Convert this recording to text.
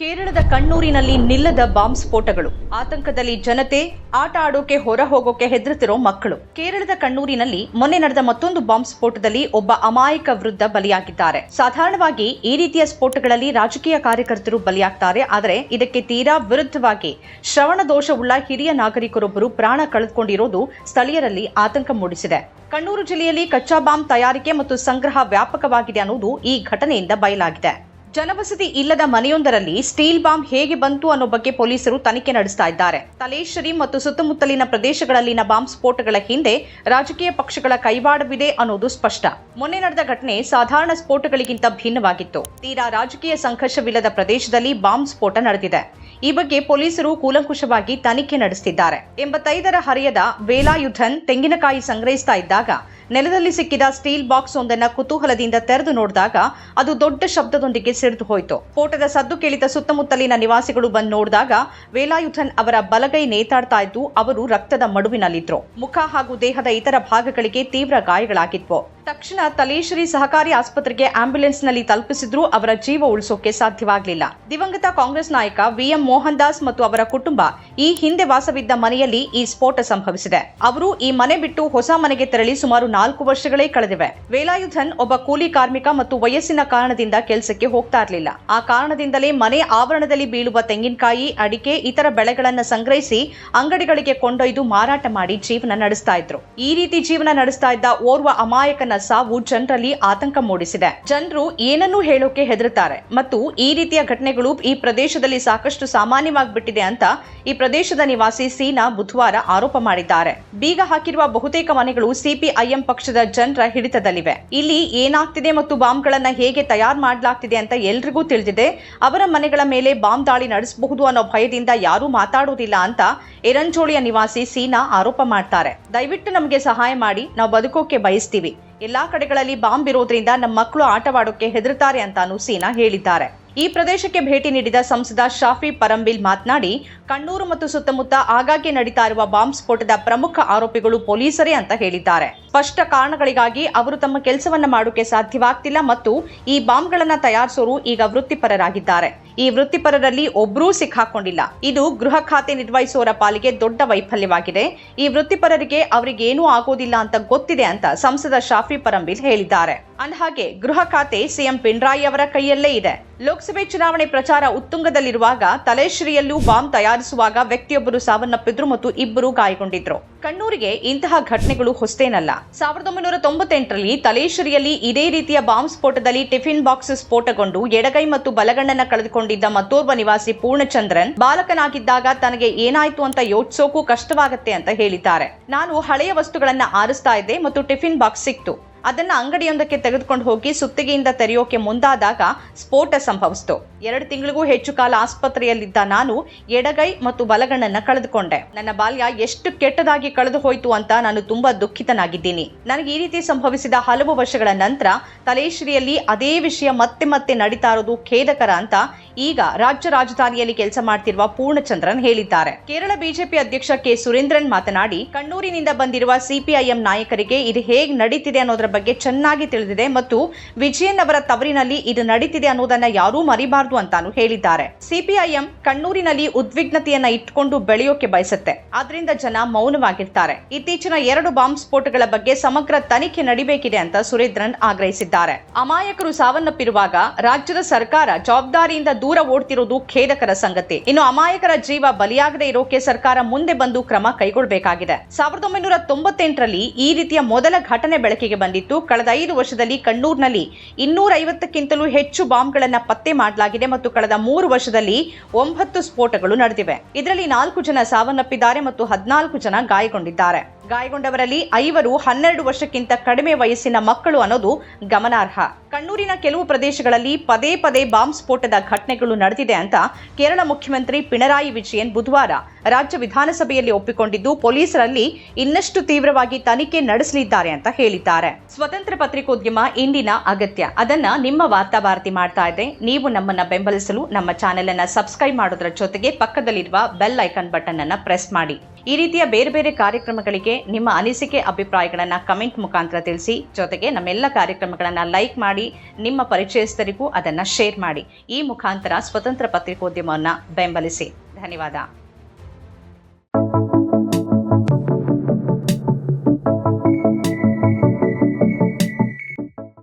ಕೇರಳದ ಕಣ್ಣೂರಿನಲ್ಲಿ ನಿಲ್ಲದ ಬಾಂಬ್ ಸ್ಫೋಟಗಳು. ಆತಂಕದಲ್ಲಿ ಜನತೆ, ಆಟ ಆಡೋಕೆ ಹೊರ ಹೋಗೋಕೆ ಹೆದರುತ್ತಿರೋ ಮಕ್ಕಳು. ಕೇರಳದ ಕಣ್ಣೂರಿನಲ್ಲಿ ಮೊನ್ನೆ ನಡೆದ ಮತ್ತೊಂದು ಬಾಂಬ್ ಸ್ಫೋಟದಲ್ಲಿ ಒಬ್ಬ ಅಮಾಯಕ ವೃದ್ಧ ಬಲಿಯಾಗಿದ್ದಾರೆ. ಸಾಧಾರಣವಾಗಿ ಈ ರೀತಿಯ ಸ್ಫೋಟಗಳಲ್ಲಿ ರಾಜಕೀಯ ಕಾರ್ಯಕರ್ತರು ಬಲಿಯಾಗ್ತಾರೆ. ಆದರೆ ಇದಕ್ಕೆ ತೀರಾ ವಿರುದ್ಧವಾಗಿ ಶ್ರವಣ ದೋಷವುಳ್ಳ ಹಿರಿಯ ನಾಗರಿಕರೊಬ್ಬರು ಪ್ರಾಣ ಕಳೆದುಕೊಂಡಿರೋದು ಸ್ಥಳೀಯರಲ್ಲಿ ಆತಂಕ ಮೂಡಿಸಿದೆ. ಕಣ್ಣೂರು ಜಿಲ್ಲೆಯಲ್ಲಿ ಕಚ್ಚಾ ಬಾಂಬ್ ತಯಾರಿಕೆ ಮತ್ತು ಸಂಗ್ರಹ ವ್ಯಾಪಕವಾಗಿದೆ ಅನ್ನೋದು ಈ ಘಟನೆಯಿಂದ ಬಯಲಾಗಿದೆ. ಜನವಸತಿ ಇಲ್ಲದ ಮನೆಯೊಂದರಲ್ಲಿ ಸ್ಟೀಲ್ ಬಾಂಬ್ ಹೇಗೆ ಬಂತು ಅನ್ನೋ ಬಗ್ಗೆ ಪೊಲೀಸರು ತನಿಖೆ ನಡೆಸ್ತಾ ಇದ್ದಾರೆ. ತಲೇಶ್ವರಿ ಮತ್ತು ಸುತ್ತಮುತ್ತಲಿನ ಪ್ರದೇಶಗಳಲ್ಲಿನ ಬಾಂಬ್ ಸ್ಫೋಟಗಳ ಹಿಂದೆ ರಾಜಕೀಯ ಪಕ್ಷಗಳ ಕೈವಾಡವಿದೆ ಅನ್ನೋದು ಸ್ಪಷ್ಟ. ಮೊನ್ನೆ ನಡೆದ ಘಟನೆ ಸಾಧಾರಣ ಸ್ಫೋಟಗಳಿಗಿಂತ ಭಿನ್ನವಾಗಿತ್ತು. ತೀರಾ ರಾಜಕೀಯ ಸಂಘರ್ಷವಿಲ್ಲದ ಪ್ರದೇಶದಲ್ಲಿ ಬಾಂಬ್ ಸ್ಫೋಟ ನಡೆದಿದೆ. ಈ ಬಗ್ಗೆ ಪೊಲೀಸರು ಕೂಲಂಕುಷವಾಗಿ ತನಿಖೆ ನಡೆಸುತ್ತಿದ್ದಾರೆ ಎಂಬತ್ತೈದರ ಹರಿಯದ ವೇಲಾಯುಧನ್ ತೆಂಗಿನಕಾಯಿ ಸಂಗ್ರಹಿಸ್ತಾ ಇದ್ದಾಗ ನೆಲದಲ್ಲಿ ಸಿಕ್ಕಿದ ಸ್ಟೀಲ್ ಬಾಕ್ಸ್ ಒಂದನ್ನ ಕುತೂಹಲದಿಂದ ತೆರೆದು ನೋಡಿದಾಗ ಅದು ದೊಡ್ಡ ಶಬ್ದದೊಂದಿಗೆ ಸಿಡಿದು ಹೋಯಿತು. ಸ್ಫೋಟದ ಸದ್ದು ಕೇಳಿದ ಸುತ್ತಮುತ್ತಲಿನ ನಿವಾಸಿಗಳು ಬಂದು ನೋಡಿದಾಗ ವೇಲಾಯುಧನ್ ಅವರ ಬಲಗೈ ನೇತಾಡ್ತಾ ಇದ್ದು ಅವರು ರಕ್ತದ ಮಡುವಿನಲ್ಲಿದ್ರು. ಮುಖ ಹಾಗೂ ದೇಹದ ಇತರ ಭಾಗಗಳಿಗೆ ತೀವ್ರ ಗಾಯಗಳಾಗಿದ್ವು. ತಕ್ಷಣ ತಲೇಶ್ವರಿ ಸಹಕಾರಿ ಆಸ್ಪತ್ರೆಗೆ ಆಂಬ್ಯುಲೆನ್ಸ್ನಲ್ಲಿ ತಲುಪಿಸಿದ್ರೂ ಅವರ ಜೀವ ಉಳಿಸೋಕೆ ಸಾಧ್ಯವಾಗಲಿಲ್ಲ. ದಿವಂಗತ ಕಾಂಗ್ರೆಸ್ ನಾಯಕ ವಿಎಂ ಮೋಹನ್ ದಾಸ್ ಮತ್ತು ಅವರ ಕುಟುಂಬ ಈ ಹಿಂದೆ ವಾಸವಿದ್ದ ಮನೆಯಲ್ಲಿ ಈ ಸ್ಫೋಟ ಸಂಭವಿಸಿದೆ. ಅವರು ಈ ಮನೆ ಬಿಟ್ಟು ಹೊಸ ಮನೆಗೆ ತೆರಳಿ ಸುಮಾರು ನಾಲ್ಕು ವರ್ಷಗಳೇ ಕಳೆದಿವೆ. ವೇಲಾಯುಧನ್ ಒಬ್ಬ ಕೂಲಿ ಕಾರ್ಮಿಕ ಮತ್ತು ವಯಸ್ಸಿನ ಕಾರಣದಿಂದ ಕೆಲಸಕ್ಕೆ ಹೋಗ್ತಾ ಇರಲಿಲ್ಲ. ಆ ಕಾರಣದಿಂದಲೇ ಮನೆ ಆವರಣದಲ್ಲಿ ಬೀಳುವ ತೆಂಗಿನಕಾಯಿ, ಅಡಿಕೆ, ಇತರ ಬೆಳೆಗಳನ್ನು ಸಂಗ್ರಹಿಸಿ ಅಂಗಡಿಗಳಿಗೆ ಕೊಂಡೊಯ್ದು ಮಾರಾಟ ಮಾಡಿ ಜೀವನ ನಡೆಸ್ತಾ ಇದ್ರು. ಈ ರೀತಿ ಜೀವನ ನಡೆಸ್ತಾ ಇದ್ದ ಓರ್ವ ಅಮಾಯಕನ ಸಾವು ಜನರಲ್ಲಿ ಆತಂಕ ಮೂಡಿಸಿದೆ. ಜನರು ಏನನ್ನೂ ಹೇಳೋಕೆ ಹೆದರುತ್ತಾರೆ. ಮತ್ತು ಈ ರೀತಿಯ ಘಟನೆಗಳು ಈ ಪ್ರದೇಶದಲ್ಲಿ ಸಾಕಷ್ಟು ಸಾಮಾನ್ಯವಾಗಿಬಿಟ್ಟಿದೆ ಅಂತ ಈ ಪ್ರದೇಶದ ನಿವಾಸಿ ಸೀನಾ ಬುಧವಾರ ಆರೋಪ ಮಾಡಿದ್ದಾರೆ. ಬೀಗ ಹಾಕಿರುವ ಬಹುತೇಕ ಮನೆಗಳು ಸಿಪಿಐಎಂ ಪಕ್ಷದ ಜನರ ಹಿಡಿತದಲ್ಲಿವೆ. ಇಲ್ಲಿ ಏನಾಗ್ತಿದೆ ಮತ್ತು ಬಾಂಬ್ಗಳನ್ನ ಹೇಗೆ ತಯಾರು ಮಾಡಲಾಗ್ತಿದೆ ಅಂತ ಎಲ್ರಿಗೂ ತಿಳಿದಿದೆ. ಅವರ ಮನೆಗಳ ಮೇಲೆ ಬಾಂಬ್ ದಾಳಿ ನಡೆಸಬಹುದು ಅನ್ನೋ ಭಯದಿಂದ ಯಾರೂ ಮಾತಾಡೋದಿಲ್ಲ ಅಂತ ಎರಂಜೋಳಿಯ ನಿವಾಸಿ ಸೀನಾ ಆರೋಪ ಮಾಡ್ತಾರೆ. ದಯವಿಟ್ಟು ನಮಗೆ ಸಹಾಯ ಮಾಡಿ. ನಾವು ಬದುಕೋಕೆ ಬಯಸ್ತೀವಿ. ಎಲ್ಲಾ ಕಡೆಗಳಲ್ಲಿ ಬಾಂಬ್ ಇರೋದ್ರಿಂದ ನಮ್ಮ ಮಕ್ಕಳು ಆಟವಾಡೋಕೆ ಹೆದರುತ್ತಾರೆ ಅಂತಾನು ಸೀನಾ ಹೇಳಿದ್ದಾರೆ. ಈ ಪ್ರದೇಶಕ್ಕೆ ಭೇಟಿ ನೀಡಿದ ಸಂಸದ ಶಾಫಿ ಪರಂಬಿಲ್ ಮಾತನಾಡಿ, ಕಣ್ಣೂರು ಮತ್ತು ಸುತ್ತಮುತ್ತ ಆಗಾಗ್ಗೆ ನಡೀತಾ ಇರುವ ಬಾಂಬ್ ಸ್ಫೋಟದ ಪ್ರಮುಖ ಆರೋಪಿಗಳು ಪೊಲೀಸರೇ ಅಂತ ಹೇಳಿದ್ದಾರೆ. ಸ್ಪಷ್ಟ ಕಾರಣಗಳಿಗಾಗಿ ಅವರು ತಮ್ಮ ಕೆಲಸವನ್ನ ಮಾಡೋಕೆ ಸಾಧ್ಯವಾಗ್ತಿಲ್ಲ ಮತ್ತು ಈ ಬಾಂಬ್ಗಳನ್ನ ತಯಾರಿಸೋರು ಈಗ ವೃತ್ತಿಪರರಾಗಿದ್ದಾರೆ. ಈ ವೃತ್ತಿಪರರಲ್ಲಿ ಒಬ್ಬರೂ ಸಿಕ್ಕಾಕೊಂಡಿಲ್ಲ. ಇದು ಗೃಹ ಖಾತೆ ನಿರ್ವಹಿಸುವವರ ಪಾಲಿಗೆ ದೊಡ್ಡ ವೈಫಲ್ಯವಾಗಿದೆ. ಈ ವೃತ್ತಿಪರರಿಗೆ ಅವರಿಗೇನೂ ಆಗೋದಿಲ್ಲ ಅಂತ ಗೊತ್ತಿದೆ ಅಂತ ಸಂಸದ ಶಾಫಿ ಪರಂಬಿಲ್ ಹೇಳಿದ್ದಾರೆ. ಅಂದಹಾಗೆ ಗೃಹ ಖಾತೆ ಸಿಎಂ ಪಿಣರಾಯಿ ಅವರ ಕೈಯಲ್ಲೇ ಇದೆ. ಲೋಕಸಭೆ ಚುನಾವಣೆ ಪ್ರಚಾರ ಉತ್ತುಂಗದಲ್ಲಿರುವಾಗ ತಲೆಶ್ರೀಯಲ್ಲೂ ಬಾಂಬ್ ತಯಾರಿಸುವಾಗ ವ್ಯಕ್ತಿಯೊಬ್ಬರು ಸಾವನ್ನಪ್ಪಿದ್ರು ಮತ್ತು ಇಬ್ಬರು ಗಾಯಗೊಂಡಿದ್ರು. ಕಣ್ಣೂರಿಗೆ ಇಂತಹ ಘಟನೆಗಳು ಹೊಸತೇನಲ್ಲ. ಸಾವಿರದ ಒಂಬೈನೂರ ತೊಂಬತ್ತೆಂಟರಲ್ಲಿ ತಲೇಶ್ವರಿಯಲ್ಲಿ ಇದೇ ರೀತಿಯ ಬಾಂಬ್ ಸ್ಫೋಟದಲ್ಲಿ ಟಿಫಿನ್ ಬಾಕ್ಸ್ ಸ್ಫೋಟಗೊಂಡು ಎಡಗೈ ಮತ್ತು ಬಲಗಣ್ಣನ ಕಳೆದುಕೊಂಡಿದ್ದ ಮತ್ತೋರ್ವ ನಿವಾಸಿ ಪೂರ್ಣಚಂದ್ರನ್ ಬಾಲಕನಾಗಿದ್ದಾಗ ತನಗೆ ಏನಾಯ್ತು ಅಂತ ಯೋಚಿಸೋಕು ಕಷ್ಟವಾಗತ್ತೆ ಅಂತ ಹೇಳಿದ್ದಾರೆ. ನಾನು ಹಳೆಯ ವಸ್ತುಗಳನ್ನ ಆರಿಸ್ತಾ ಇದ್ದೆ ಮತ್ತು ಟಿಫಿನ್ ಬಾಕ್ಸ್ ಸಿಕ್ತು. ಅದನ್ನ ಅಂಗಡಿಯೊಂದಕ್ಕೆ ತೆಗೆದುಕೊಂಡು ಹೋಗಿ ಸುತ್ತಿಗೆಯಿಂದ ತೆರೆಯೋಕೆ ಮುಂದಾದಾಗ ಸ್ಫೋಟ ಸಂಭವಿಸಿತು. ಎರಡು ತಿಂಗಳಿಗೂ ಹೆಚ್ಚು ಕಾಲ ಆಸ್ಪತ್ರೆಯಲ್ಲಿದ್ದ ನಾನು ಎಡಗೈ ಮತ್ತು ಬಲಗಣ್ಣನ್ನ ಕಳೆದುಕೊಂಡೆ. ನನ್ನ ಬಾಲ್ಯ ಎಷ್ಟು ಕೆಟ್ಟದಾಗಿ ಕಳೆದು ಹೋಯಿತು ಅಂತ ನಾನು ತುಂಬಾ ದುಃಖಿತನಾಗಿದ್ದೀನಿ. ನನಗೆ ಈ ರೀತಿ ಸಂಭವಿಸಿದ ಹಲವು ವರ್ಷಗಳ ನಂತರ ತಲೇಶ್ವರಿಯಲ್ಲಿ ಅದೇ ವಿಷಯ ಮತ್ತೆ ಮತ್ತೆ ನಡೀತಾ ಇರೋದು ಖೇದಕರ ಅಂತ ಈಗ ರಾಜ್ಯ ರಾಜಧಾನಿಯಲ್ಲಿ ಕೆಲಸ ಮಾಡ್ತಿರುವ ಪೂರ್ಣಚಂದ್ರನ್ ಹೇಳಿದ್ದಾರೆ. ಕೇರಳ ಬಿಜೆಪಿ ಅಧ್ಯಕ್ಷ ಕೆ. ಸುರೇಂದ್ರನ್ ಮಾತನಾಡಿ, ಕಣ್ಣೂರಿನಿಂದ ಬಂದಿರುವ ಸಿಪಿಐಎಂ ನಾಯಕರಿಗೆ ಇದು ಹೇಗೆ ನಡೀತಿದೆ ಅನ್ನೋದರ ಬಗ್ಗೆ ಚೆನ್ನಾಗಿ ತಿಳಿದಿದೆ ಮತ್ತು ವಿಜಯನ್ ಅವರ ತವರಿನಲ್ಲಿ ಇದು ನಡೀತಿದೆ ಅನ್ನೋದನ್ನ ಯಾರೂ ಮರಿಬಾರದು ಅಂತಾನು ಹೇಳಿದ್ದಾರೆ. ಸಿಪಿಐಎಂ ಕಣ್ಣೂರಿನಲ್ಲಿ ಉದ್ವಿಗ್ನತೆಯನ್ನ ಇಟ್ಕೊಂಡು ಬೆಳೆಯೋಕೆ ಬಯಸುತ್ತೆ. ಆದ್ರಿಂದ ಜನ ಮೌನವಾಗಿರ್ತಾರೆ. ಇತ್ತೀಚಿನ ಎರಡು ಬಾಂಬ್ ಸ್ಫೋಟಗಳ ಬಗ್ಗೆ ಸಮಗ್ರ ತನಿಖೆ ನಡಿಬೇಕಿದೆ ಅಂತ ಸುರೇಂದ್ರನ್ ಆಗ್ರಹಿಸಿದ್ದಾರೆ. ಅಮಾಯಕರು ಸಾವನ್ನಪ್ಪಿರುವಾಗ ರಾಜ್ಯದ ಸರ್ಕಾರ ಜವಾಬ್ದಾರಿಯಿಂದ ದೂರ ಓಡ್ತಿರೋದು ಖೇದಕರ ಸಂಗತಿ. ಇನ್ನು ಅಮಾಯಕರ ಜೀವ ಬಲಿಯಾಗದೆ ಇರೋಕೆ ಸರ್ಕಾರ ಮುಂದೆ ಬಂದು ಕ್ರಮ ಕೈಗೊಳ್ಳಬೇಕಾಗಿದೆ ಸಾವಿರದ ಒಂಬೈನೂರ ತೊಂಬತ್ತೆಂಟರಲ್ಲಿ ಈ ರೀತಿಯ ಮೊದಲ ಘಟನೆ ಬೆಳಕಿಗೆ ಬಂದಿತ್ತು. ಕಳೆದ ಐದು ವರ್ಷದಲ್ಲಿ ಕಣ್ಣೂರಿನಲ್ಲಿ ಇನ್ನೂರ ಐವತ್ತಕ್ಕಿಂತಲೂ ಹೆಚ್ಚು ಬಾಂಬ್ಗಳನ್ನ ಪತ್ತೆ ಮಾಡಲಾಗಿದೆ. ಮತ್ತು ಕಳೆದ ಮೂರು ವರ್ಷದಲ್ಲಿ ಒಂಬತ್ತು ಸ್ಫೋಟಗಳು ನಡೆದಿವೆ. ಇದರಲ್ಲಿ ನಾಲ್ಕು ಜನ ಸಾವನ್ನಪ್ಪಿದ್ದಾರೆ ಮತ್ತು ಹದಿನಾಲ್ಕು ಜನ ಗಾಯಗೊಂಡಿದ್ದಾರೆ. ಗಾಯಗೊಂಡವರಲ್ಲಿ ಐವರು ಹನ್ನೆರಡು ವರ್ಷಕ್ಕಿಂತ ಕಡಿಮೆ ವಯಸ್ಸಿನ ಮಕ್ಕಳು ಅನ್ನೋದು ಗಮನಾರ್ಹ. ಕಣ್ಣೂರಿನ ಕೆಲವು ಪ್ರದೇಶಗಳಲ್ಲಿ ಪದೇ ಪದೇ ಬಾಂಬ್ ಸ್ಫೋಟದ ಘಟನೆಗಳು ನಡೆದಿದೆ ಅಂತ ಕೇರಳ ಮುಖ್ಯಮಂತ್ರಿ ಪಿಣರಾಯಿ ವಿಜಯನ್ ಬುಧವಾರ ರಾಜ್ಯ ವಿಧಾನಸಭೆಯಲ್ಲಿ ಒಪ್ಪಿಕೊಂಡಿದ್ದು, ಪೊಲೀಸರಲ್ಲಿ ಇನ್ನಷ್ಟು ತೀವ್ರವಾಗಿ ತನಿಖೆ ನಡೆಸಲಿದ್ದಾರೆ ಅಂತ ಹೇಳಿದ್ದಾರೆ. ಸ್ವತಂತ್ರ ಪತ್ರಿಕೋದ್ಯಮ ಇಂದಿನ ಅಗತ್ಯ. ಅದನ್ನ ನಿಮ್ಮ ವಾರ್ತಾಭಾರತಿ ಮಾಡ್ತಾ ಇದೆ. ನೀವು ನಮ್ಮನ್ನ ಬೆಂಬಲಿಸಲು ನಮ್ಮ ಚಾನೆಲ್ ಅನ್ನ ಸಬ್ಸ್ಕ್ರೈಬ್ ಮಾಡೋದ್ರ ಜೊತೆಗೆ ಪಕ್ಕದಲ್ಲಿರುವ ಬೆಲ್ ಐಕಾನ್ ಬಟನ್ ಅನ್ನ ಪ್ರೆಸ್ ಮಾಡಿ. ಈ ರೀತಿಯ ಬೇರೆ ಬೇರೆ ಕಾರ್ಯಕ್ರಮಗಳಿಗೆ ನಿಮ್ಮ ಅನಿಸಿಕೆ, ಅಭಿಪ್ರಾಯಗಳನ್ನು ಕಮೆಂಟ್ ಮುಖಾಂತರ ತಿಳಿಸಿ. ಜೊತೆಗೆ ನಮ್ಮೆಲ್ಲ ಕಾರ್ಯಕ್ರಮಗಳನ್ನು ಲೈಕ್ ಮಾಡಿ, ನಿಮ್ಮ ಪರಿಚಯಸ್ಥರಿಗೂ ಅದನ್ನು ಶೇರ್ ಮಾಡಿ. ಈ ಮುಖಾಂತರ ಸ್ವತಂತ್ರ ಪತ್ರಿಕೋದ್ಯಮವನ್ನು ಬೆಂಬಲಿಸಿ. ಧನ್ಯವಾದ.